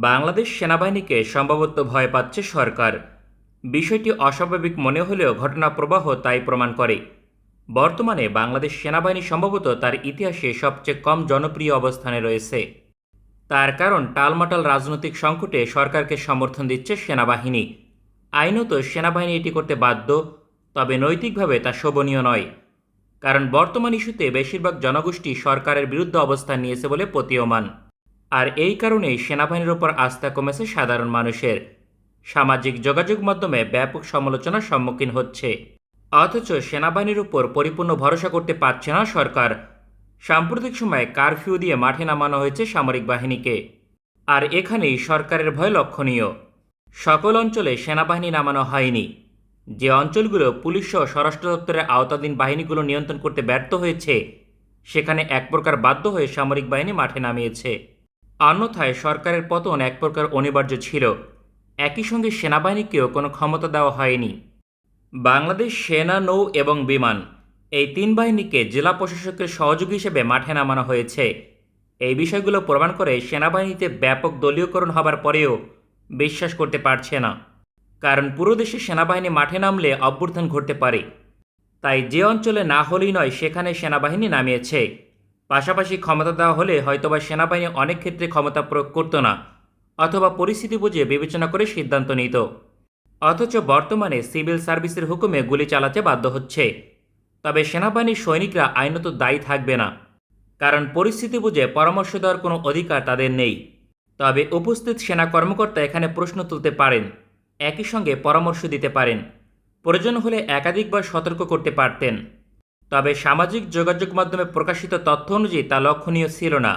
বাংলাদেশ সেনাবাহিনীকে সম্ভবত ভয় পাচ্ছে সরকার। বিষয়টি অস্বাভাবিক মনে হলেও ঘটনা প্রবাহ তাই প্রমাণ করে। বর্তমানে বাংলাদেশ সেনাবাহিনী সম্ভবত তার ইতিহাসে সবচেয়ে কম জনপ্রিয় অবস্থানে রয়েছে। তার কারণ, টালমাটাল রাজনৈতিক সংকটে সরকারকে সমর্থন দিচ্ছে সেনাবাহিনী। আইনত সেনাবাহিনী এটি করতে বাধ্য, তবে নৈতিকভাবে তা শোভনীয় নয়। কারণ বর্তমান ইস্যুতে বেশিরভাগ জনগোষ্ঠী সরকারের বিরুদ্ধে অবস্থান নিয়েছে বলে প্রতীয়মান। আর এই কারণেই সেনাবাহিনীর ওপর আস্থা কমেছে সাধারণ মানুষের। সামাজিক যোগাযোগ মাধ্যমে ব্যাপক সমালোচনার সম্মুখীন হচ্ছে। অথচ সেনাবাহিনীর উপর পরিপূর্ণ ভরসা করতে পারছে না সরকার। সাম্প্রতিক সময়ে কারফিউ দিয়ে মাঠে নামানো হয়েছে সামরিক বাহিনীকে। আর এখানেই সরকারের ভয় লক্ষণীয়। সকল অঞ্চলে সেনাবাহিনী নামানো হয়নি। যে অঞ্চলগুলো পুলিশ সহ স্বরাষ্ট্র দপ্তরের আওতাধীন বাহিনীগুলো নিয়ন্ত্রণ করতে ব্যর্থ হয়েছে, সেখানে এক প্রকার বাধ্য হয়ে সামরিক বাহিনী মাঠে নামিয়েছে। অন্যথায় সরকারের পতন এক প্রকার অনিবার্য ছিল। একই সঙ্গে সেনাবাহিনীকেও কোনো ক্ষমতা দেওয়া হয়নি। বাংলাদেশ সেনা, নৌ এবং বিমান এই তিন বাহিনীকে জেলা প্রশাসকের সহযোগী হিসেবে মাঠে নামানো হয়েছে। এই বিষয়গুলো প্রমাণ করে সেনাবাহিনীতে ব্যাপক দলীয়করণ হবার পরেও বিশ্বাস করতে পারছে না। কারণ পুরো দেশে সেনাবাহিনী মাঠে নামলে অভ্যুত্থান ঘটতে পারে। তাই যে অঞ্চলে না হলেই নয়, সেখানে সেনাবাহিনী নামিয়েছে। পাশাপাশি ক্ষমতা দেওয়া হলে হয়তোবা সেনাবাহিনী অনেক ক্ষেত্রে ক্ষমতা প্রয়োগ করতো না, অথবা পরিস্থিতি বুঝে বিবেচনা করে সিদ্ধান্ত নিত। অথচ বর্তমানে সিভিল সার্ভিসের হুকুমে গুলি চালাতে বাধ্য হচ্ছে। তবে সেনাবাহিনীর সৈনিকরা আইনত দায়ী থাকবে না, কারণ পরিস্থিতি বুঝে পরামর্শ দেওয়ার কোনো অধিকার তাদের নেই। তবে উপস্থিত সেনা কর্মকর্তা এখানে প্রশ্ন তুলতে পারেন, একই সঙ্গে পরামর্শ দিতে পারেন। প্রয়োজন হলে একাধিকবার সতর্ক করতে পারতেন। তবে সামাজিক যোগাযোগ মাধ্যমে প্রকাশিত তথ্য অনুযায়ী তা লক্ষণীয় ছিল না।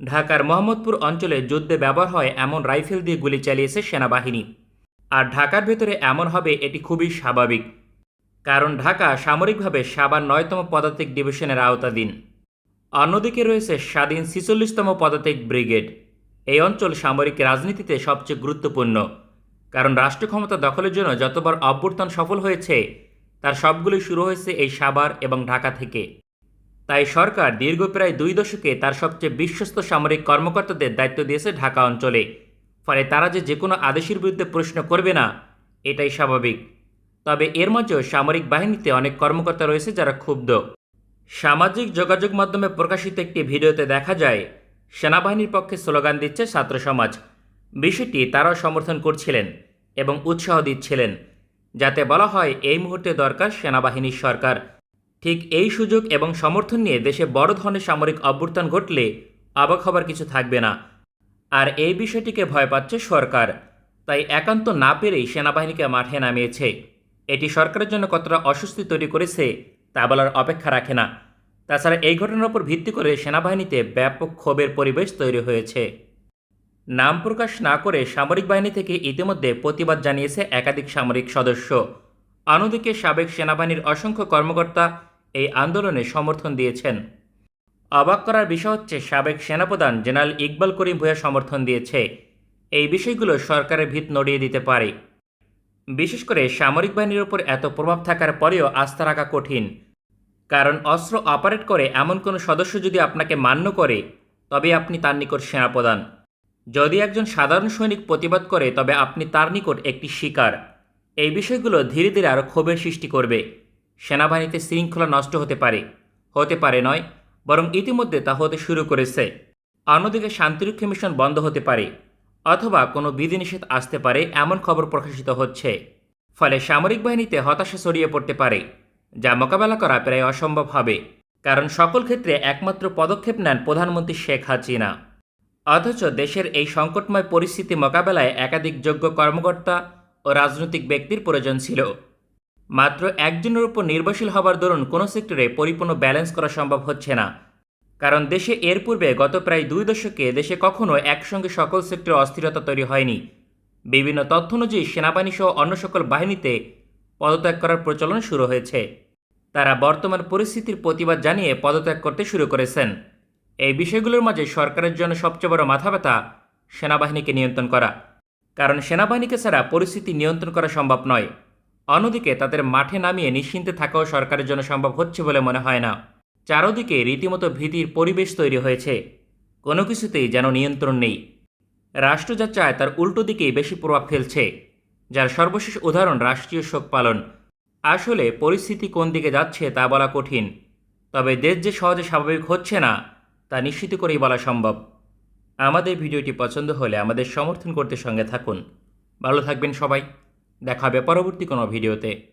ঢাকার মোহাম্মদপুর অঞ্চলে যুদ্ধে ব্যবহার হয় এমন রাইফেল দিয়ে গুলি চালিয়েছে সেনাবাহিনী। আর ঢাকার ভেতরে এমন হবে এটি খুবই স্বাভাবিক, কারণ ঢাকা সামরিকভাবে সাবার নয়তম পদাতিক ডিভিশনের আওতাধীন। অন্যদিকে রয়েছে স্বাধীন ছিচল্লিশতম পদাতিক ব্রিগেড। এই অঞ্চল সামরিক রাজনীতিতে সবচেয়ে গুরুত্বপূর্ণ, কারণ রাষ্ট্র ক্ষমতা দখলের জন্য যতবার অভ্যর্থন সফল হয়েছে তার সবগুলি শুরু হয়েছে এই সাভার এবং ঢাকা থেকে। তাই সরকার দীর্ঘ প্রায় দুই দশকে তার সবচেয়ে বিশ্বস্ত সামরিক কর্মকর্তাদের দায়িত্ব দিয়েছে ঢাকা অঞ্চলে। ফলে তারা যে যে কোনো আদেশের বিরুদ্ধে প্রশ্ন করবে না, এটাই স্বাভাবিক। তবে এর মাঝেও সামরিক বাহিনীতে অনেক কর্মকর্তা রয়েছে যারা ক্ষুব্ধ। সামাজিক যোগাযোগ মাধ্যমে প্রকাশিত একটি ভিডিওতে দেখা যায়, সেনাবাহিনীর পক্ষে স্লোগান দিচ্ছে ছাত্র সমাজ। বিষয়টি তারাও সমর্থন করছিলেন এবং উৎসাহ দিচ্ছিলেন। যাতে বলা হয় এই মুহূর্তে দরকার সেনাবাহিনীর সরকার। ঠিক এই সুযোগ এবং সমর্থন নিয়ে দেশে বড় ধরনের সামরিক অভ্যুত্থান ঘটলে অবাক হবার কিছু থাকবে না। আর এই বিষয়টিকে ভয় পাচ্ছে সরকার। তাই একান্ত না পেরেই সেনাবাহিনীকে মাঠে নামিয়েছে। এটি সরকারের জন্য কতটা অস্বস্তি তৈরি করেছে, তা বলার অপেক্ষা রাখে না। তাছাড়া এই ঘটনার উপর ভিত্তি করে সেনাবাহিনীতে ব্যাপক ক্ষোভের পরিবেশ তৈরি হয়েছে। নাম প্রকাশ না করে সামরিক বাহিনী থেকে ইতিমধ্যে প্রতিবাদ জানিয়েছে একাধিক সামরিক সদস্য। অন্যদিকে সাবেক সেনাবাহিনীর অসংখ্য কর্মকর্তা এই আন্দোলনে সমর্থন দিয়েছেন। অবাক করার বিষয় হচ্ছে, সাবেক সেনাপ্রধান জেনারেল ইকবাল করিম ভূয়া সমর্থন দিয়েছে। এই বিষয়গুলো সরকারের ভিত নড়িয়ে দিতে পারে। বিশেষ করে সামরিক বাহিনীর ওপর এত প্রভাব থাকার পরেও আস্থা রাখা কঠিন। কারণ অস্ত্র অপারেট করে এমন কোনো সদস্য যদি আপনাকে মান্য করে তবে আপনি তার নিকট সেনাপ্রধান। যদি একজন সাধারণ সৈনিক প্রতিবাদ করে, তবে আপনি তার নিকট একটি শিকার। এই বিষয়গুলো ধীরে ধীরে আরও ক্ষোভের সৃষ্টি করবে। সেনাবাহিনীতে শৃঙ্খলা নষ্ট হতে পারে। হতে পারে নয়, বরং ইতিমধ্যে তা হতে শুরু করেছে। অন্যদিকে শান্তিরক্ষী মিশন বন্ধ হতে পারে, অথবা কোনো বিধিনিষেধ আসতে পারে এমন খবর প্রকাশিত হচ্ছে। ফলে সামরিক বাহিনীতে হতাশা ছড়িয়ে পড়তে পারে, যা মোকাবেলা করা প্রায় অসম্ভব হবে। কারণ সকল ক্ষেত্রে একমাত্র পদক্ষেপ নেন প্রধানমন্ত্রী শেখ হাসিনা। অথচ দেশের এই সংকটময় পরিস্থিতি মোকাবেলায় একাধিক যোগ্য কর্মকর্তা ও রাজনৈতিক ব্যক্তির প্রয়োজন ছিল। মাত্র একজনের উপর নির্ভরশীল হবার দরুন কোনো সেক্টরে পরিপূর্ণ ব্যালেন্স করা সম্ভব হচ্ছে না। কারণ দেশে এর পূর্বে গত প্রায় দুই দশকে দেশে কখনো একসঙ্গে সকল সেক্টরে অস্থিরতা তৈরি হয়নি। বিভিন্ন তথ্য অনুযায়ী সেনাবাহিনী সহ অন্য সকল বাহিনীতে পদত্যাগ করার প্রচলন শুরু হয়েছে। তারা বর্তমান পরিস্থিতির প্রতিবাদ জানিয়ে পদত্যাগ করতে শুরু করেছেন। এই বিষয়গুলোর মাঝে সরকারের জন্য সবচেয়ে বড় মাথা ব্যথা সেনাবাহিনীকে নিয়ন্ত্রণ করা। কারণ সেনাবাহিনীকে ছাড়া পরিস্থিতি নিয়ন্ত্রণ করা সম্ভব নয়। অন্যদিকে তাদের মাঠে নামিয়ে নিশ্চিন্তে থাকাও সরকারের জন্য সম্ভব হচ্ছে বলে মনে হয় না। চারদিকে রীতিমতো ভীতির পরিবেশ তৈরি হয়েছে। কোনো কিছুতেই যেন নিয়ন্ত্রণ নেই। রাষ্ট্র যা চায় তার উল্টো দিকেই বেশি প্রভাব ফেলছে, যার সর্বশেষ উদাহরণ রাষ্ট্রীয় শোক পালন। আসলে পরিস্থিতি কোন দিকে যাচ্ছে তা বলা কঠিন। তবে দেশ যে সহজে স্বাভাবিক হচ্ছে না তা নিশ্চিত করেই বলা সম্ভব। আমাদের ভিডিওটি পছন্দ হলে আমাদের সমর্থন করতে সঙ্গে থাকুন। ভালো থাকবেন সবাই। দেখা হবে পরবর্তী কোনো ভিডিওতে।